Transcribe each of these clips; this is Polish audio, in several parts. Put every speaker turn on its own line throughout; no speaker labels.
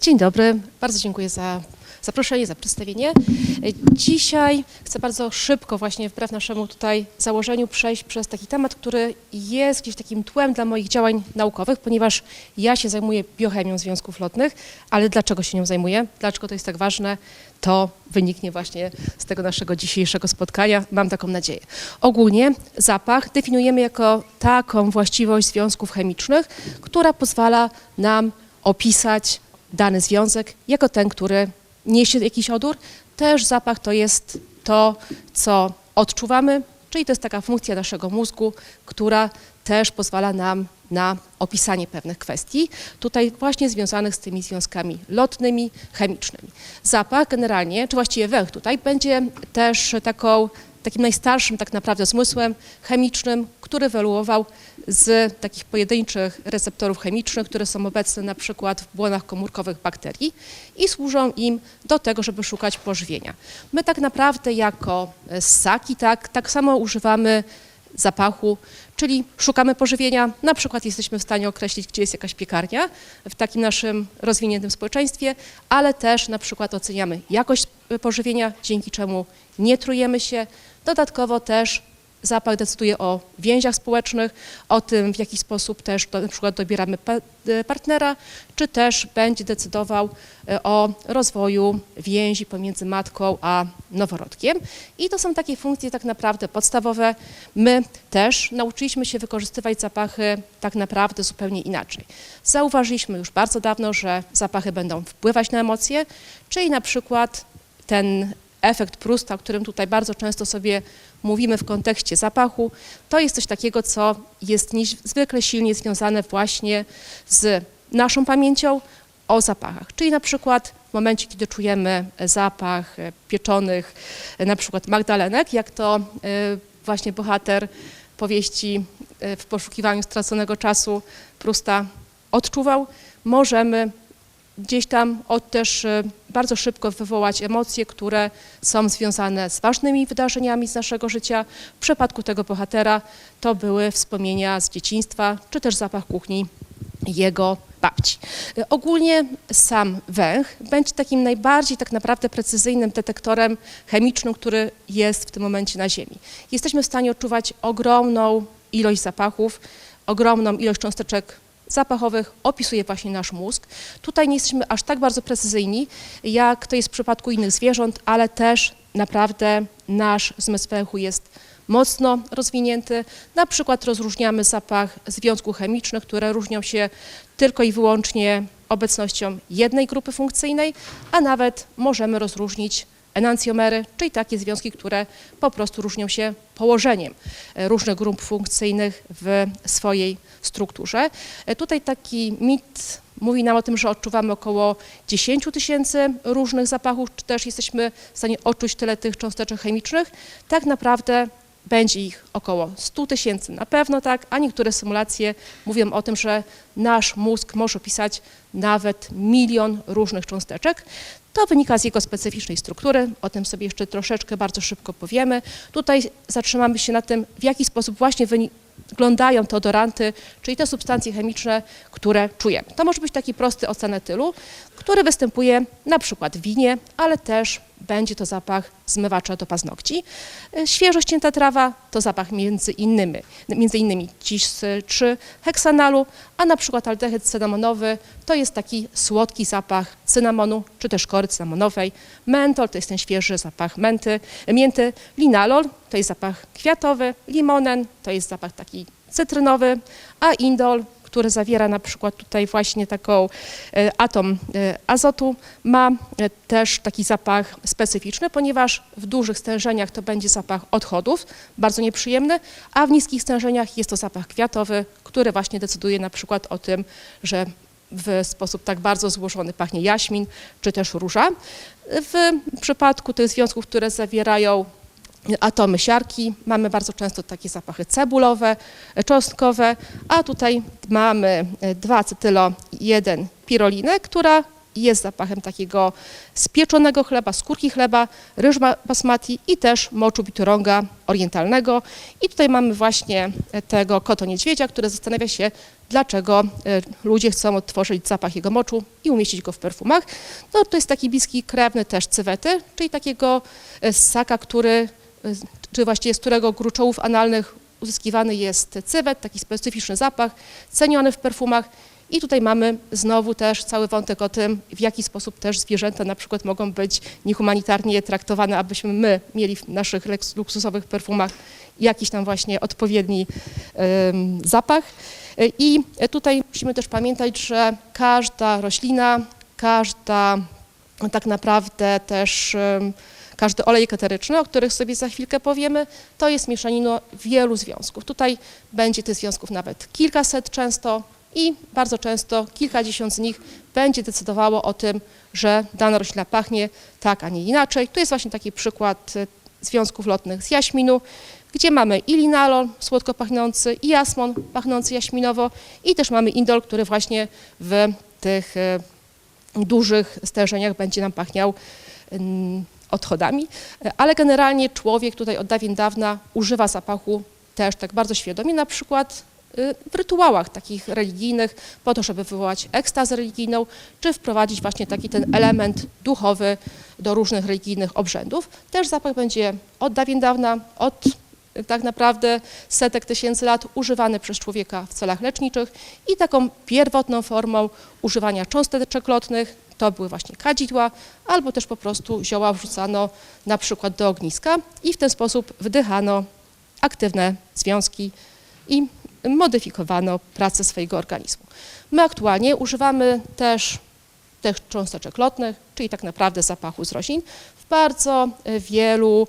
Dzień dobry, bardzo dziękuję za zaproszenie, za przedstawienie. Dzisiaj chcę bardzo szybko, właśnie wbrew naszemu tutaj założeniu, przejść przez taki temat, który jest gdzieś takim tłem dla moich działań naukowych, ponieważ ja się zajmuję biochemią związków lotnych, ale dlaczego się nią zajmuję? Dlaczego to jest tak ważne? To wyniknie właśnie z tego naszego dzisiejszego spotkania. Mam taką nadzieję. Ogólnie zapach definiujemy jako taką właściwość związków chemicznych, która pozwala nam opisać dany związek jako ten, który niesie jakiś odór. Też zapach to jest to, co odczuwamy, czyli to jest taka funkcja naszego mózgu, która też pozwala nam na opisanie pewnych kwestii, tutaj właśnie związanych z tymi związkami lotnymi, chemicznymi. Zapach generalnie, czy właściwie węch tutaj, będzie też taką, takim najstarszym tak naprawdę zmysłem chemicznym, który ewoluował z takich pojedynczych receptorów chemicznych, które są obecne na przykład w błonach komórkowych bakterii i służą im do tego, żeby szukać pożywienia. My tak naprawdę jako ssaki tak, tak samo używamy zapachu, czyli szukamy pożywienia, na przykład jesteśmy w stanie określić, gdzie jest jakaś piekarnia w takim naszym rozwiniętym społeczeństwie, ale też na przykład oceniamy jakość pożywienia, dzięki czemu nie trujemy się. Dodatkowo też zapach decyduje o więziach społecznych, o tym, w jaki sposób też do, na przykład dobieramy e, partnera, czy też będzie decydował e, o rozwoju więzi pomiędzy matką a noworodkiem. I to są takie funkcje tak naprawdę podstawowe. My też nauczyliśmy się wykorzystywać zapachy tak naprawdę zupełnie inaczej. Zauważyliśmy już bardzo dawno, że zapachy będą wpływać na emocje, czyli na przykład ten efekt Prusta, o którym tutaj bardzo często sobie mówimy w kontekście zapachu, to jest coś takiego, co jest niezwykle silnie związane właśnie z naszą pamięcią o zapachach. Czyli na przykład w momencie, kiedy czujemy zapach pieczonych na przykład magdalenek, jak to e, właśnie bohater powieści e, w poszukiwaniu straconego czasu Prusta odczuwał, możemy gdzieś tam od też e, bardzo szybko wywołać emocje, które są związane z ważnymi wydarzeniami z naszego życia. W przypadku tego bohatera to były wspomnienia z dzieciństwa, czy też zapach kuchni jego babci. E, Ogólnie sam węch będzie takim najbardziej tak naprawdę precyzyjnym detektorem chemicznym, który jest w tym momencie na Ziemi. Jesteśmy w stanie odczuwać ogromną ilość zapachów, ogromną ilość cząsteczek zapachowych opisuje właśnie nasz mózg. Tutaj nie jesteśmy aż tak bardzo precyzyjni, jak to jest w przypadku innych zwierząt, ale też naprawdę nasz zmysł węchu jest mocno rozwinięty. Na przykład rozróżniamy zapach związków chemicznych, które różnią się tylko i wyłącznie obecnością jednej grupy funkcyjnej, a nawet możemy rozróżnić enancjomery, czyli takie związki, które po prostu różnią się położeniem e, różnych grup funkcyjnych w swojej strukturze. E, Tutaj taki mit mówi nam o tym, że odczuwamy około 10 tysięcy różnych zapachów, czy też jesteśmy w stanie odczuć tyle tych cząsteczek chemicznych. Tak naprawdę będzie ich około 100 tysięcy na pewno, tak, a niektóre symulacje mówią o tym, że nasz mózg może opisać nawet milion różnych cząsteczek. To wynika z jego specyficznej struktury, o tym sobie jeszcze troszeczkę bardzo szybko powiemy. Tutaj zatrzymamy się na tym, w jaki sposób właśnie wyglądają te odoranty, czyli te substancje chemiczne, które czujemy. To może być taki prosty ocenetylu, który występuje na przykład w winie, ale też będzie to zapach zmywacza do paznokci. E, Świeżo ścięta trawa to zapach między innymi, między innymi cis czy heksanalu, a na przykład aldehyd cynamonowy to jest taki słodki zapach cynamonu, czy też kory cynamonowej. Mentol to jest ten świeży zapach menty, mięty. Linalol to jest zapach kwiatowy. Limonen to jest zapach taki cytrynowy, a indol który zawiera na przykład tutaj właśnie taką e, atom e, azotu, ma e, też taki zapach specyficzny, ponieważ w dużych stężeniach to będzie zapach odchodów, bardzo nieprzyjemny, a w niskich stężeniach jest to zapach kwiatowy, który właśnie decyduje na przykład o tym, że w sposób tak bardzo złożony pachnie jaśmin czy też róża. W przypadku tych związków, które zawierają atomy siarki. Mamy bardzo często takie zapachy cebulowe, cząstkowe, a tutaj mamy 2-acetylo-1 pirolinę, która jest zapachem takiego spieczonego chleba, skórki chleba, ryż ba- basmati i też moczu biturąga orientalnego. I tutaj mamy właśnie e, tego koto niedźwiedzia, który zastanawia się, dlaczego e, ludzie chcą odtworzyć zapach jego moczu i umieścić go w perfumach. No to jest taki bliski krewny też cywety, czyli takiego e, ssaka, który, e, czy właściwie z którego gruczołów analnych uzyskiwany jest cywet, taki specyficzny zapach, ceniony w perfumach. I tutaj mamy znowu też cały wątek o tym, w jaki sposób też zwierzęta na przykład mogą być niehumanitarnie traktowane, abyśmy my mieli w naszych luksusowych perfumach jakiś tam właśnie odpowiedni zapach. I tutaj musimy też pamiętać, że każda roślina, każda tak naprawdę też każdy olej eteryczny, o których sobie za chwilkę powiemy, to jest mieszanina wielu związków. Tutaj będzie tych związków nawet kilkaset często i bardzo często kilkadziesiąt z nich będzie decydowało o tym, że dana roślina pachnie tak, a nie inaczej. Tu jest właśnie taki przykład e, związków lotnych z jaśminu, gdzie mamy i linalol słodko pachnący, i jasmon pachnący jaśminowo i też mamy indol, który właśnie w tych e, dużych stężeniach będzie nam pachniał ym, odchodami, ale generalnie człowiek tutaj od dawien dawna używa zapachu też tak bardzo świadomie, na przykład y, w rytuałach takich religijnych, po to, żeby wywołać ekstazę religijną, czy wprowadzić właśnie taki ten element duchowy do różnych religijnych obrzędów. Też zapach będzie od dawien dawna, od y, tak naprawdę setek tysięcy lat używany przez człowieka w celach leczniczych i taką pierwotną formą używania cząsteczek lotnych to były właśnie kadzidła, albo też po prostu zioła wrzucano na przykład do ogniska i w ten sposób wdychano aktywne związki i modyfikowano pracę swojego organizmu. My aktualnie używamy też tych cząsteczek lotnych, czyli tak naprawdę zapachu z roślin, w bardzo wielu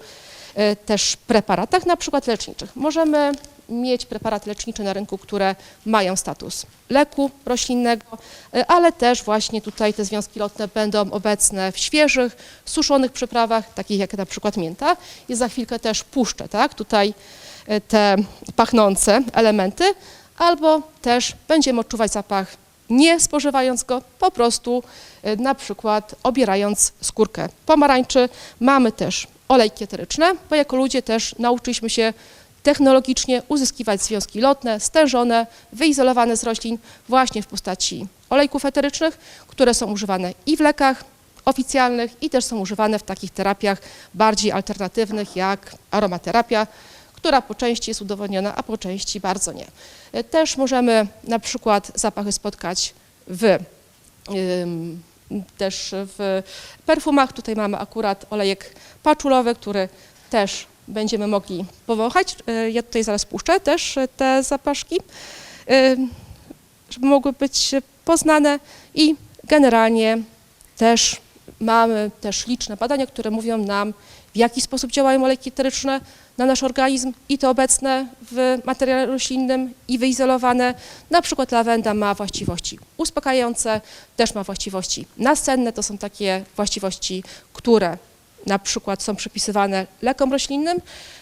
e, też preparatach, na przykład leczniczych. Możemy mieć preparaty lecznicze na rynku, które mają status leku roślinnego, e, ale też właśnie tutaj te związki lotne będą obecne w świeżych, suszonych przyprawach, takich jak na przykład mięta. I za chwilkę też puszczę, tak, tutaj e, te pachnące elementy, albo też będziemy odczuwać zapach nie spożywając go, po prostu e, na przykład obierając skórkę pomarańczy. Mamy też olejki eteryczne, bo jako ludzie też nauczyliśmy się technologicznie uzyskiwać związki lotne, stężone, wyizolowane z roślin właśnie w postaci olejków eterycznych, które są używane i w lekach oficjalnych i też są używane w takich terapiach bardziej alternatywnych jak aromaterapia, która po części jest udowodniona, a po części bardzo nie. Też możemy na przykład zapachy spotkać w też w perfumach. Tutaj mamy akurat olejek paczulowy, który też będziemy mogli powąchać. E, Ja tutaj zaraz puszczę też e, te zapaszki, e, żeby mogły być poznane i generalnie też mamy też liczne badania, które mówią nam, w jaki sposób działają olejki eteryczne na nasz organizm i to obecne w materiale roślinnym i wyizolowane. Na przykład lawenda ma właściwości uspokajające, też ma właściwości nasenne, to są takie właściwości, które na przykład są przypisywane lekom roślinnym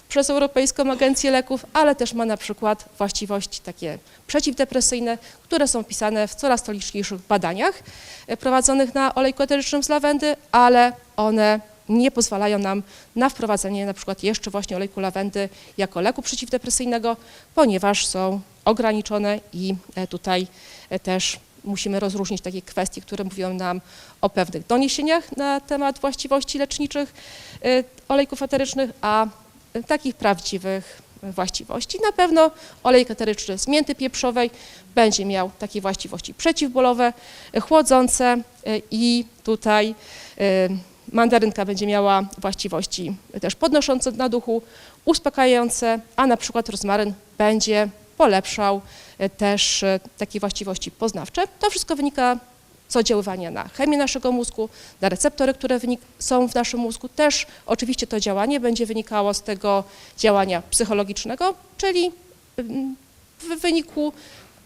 przez Europejską Agencję Leków, ale też ma na przykład właściwości takie przeciwdepresyjne, które są pisane w coraz to liczniejszych badaniach e, prowadzonych na olejku eterycznym z lawendy, ale one nie pozwalają nam na wprowadzenie na przykład jeszcze właśnie olejku lawendy jako leku przeciwdepresyjnego, ponieważ są ograniczone i e, tutaj e, też musimy rozróżnić takie kwestie, które mówią nam o pewnych doniesieniach na temat właściwości leczniczych e, olejków eterycznych, a takich prawdziwych właściwości. Na pewno olejek eteryczny z mięty pieprzowej będzie miał takie właściwości przeciwbólowe, e, chłodzące e, i tutaj e, mandarynka będzie miała właściwości też podnoszące na duchu, uspokajające, a na przykład rozmaryn będzie polepszał e, też e, takie właściwości poznawcze. To wszystko wynika z oddziaływania na chemię naszego mózgu, na receptory, które są w naszym mózgu. Też oczywiście to działanie będzie wynikało z tego działania psychologicznego, czyli ym, w wyniku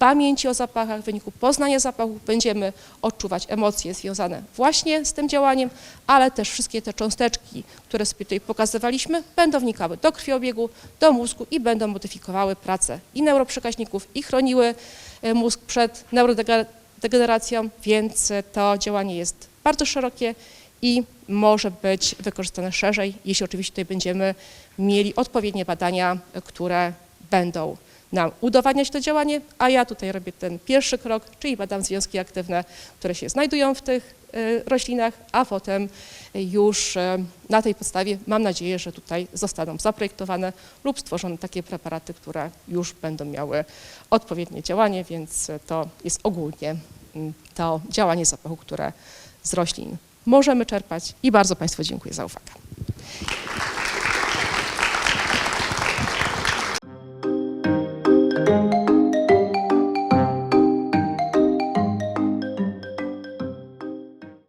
pamięci o zapachach, w wyniku poznania zapachów będziemy odczuwać emocje związane właśnie z tym działaniem, ale też wszystkie te cząsteczki, które sobie tutaj pokazywaliśmy, będą wnikały do krwiobiegu, do mózgu i będą modyfikowały pracę i neuroprzekaźników, i chroniły e, mózg przed neurodegeneracją, więc to działanie jest bardzo szerokie i może być wykorzystane szerzej, jeśli oczywiście tutaj będziemy mieli odpowiednie badania, które będą nam udowadniać to działanie, a ja tutaj robię ten pierwszy krok, czyli badam związki aktywne, które się znajdują w tych y, roślinach, a potem już y, na tej podstawie mam nadzieję, że tutaj zostaną zaprojektowane lub stworzone takie preparaty, które już będą miały odpowiednie działanie, więc to jest ogólnie mm, to działanie zapachu, które z roślin możemy czerpać i bardzo Państwu dziękuję za uwagę.